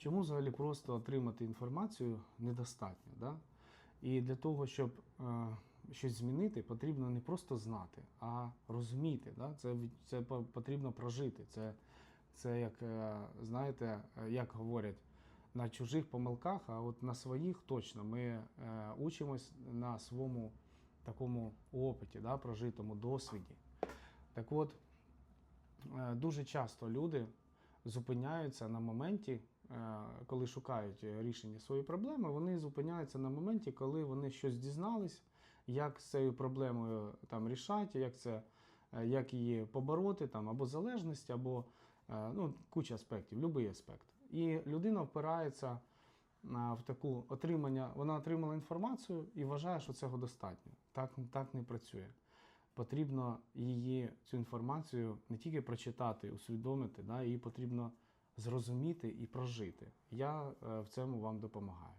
Чому взагалі просто отримати інформацію недостатньо? Да? І для того, щоб е, щось змінити, потрібно не просто знати, а розуміти. Да? Це, це потрібно прожити. Це, це як, е, знаєте, як говорять, на чужих помилках, а от на своїх точно ми е, учимось на своєму такому опиті, да, прожитому досвіді. Так от, е, дуже часто люди зупиняються на моменті, коли шукають рішення своєї проблеми, вони зупиняються на моменті, коли вони щось дізнались, як з цією проблемою там рішати, як, це, е, як її побороти, там, або залежність, або е, ну, куча аспектів, будь-який аспект. І людина впирається в таку отримання, вона отримала інформацію і вважає, що цього достатньо. Так, так не працює. Потрібно її, цю інформацію не тільки прочитати, усвідомити, да, її потрібно зрозуміти і прожити. Я е, в цьому вам допомагаю.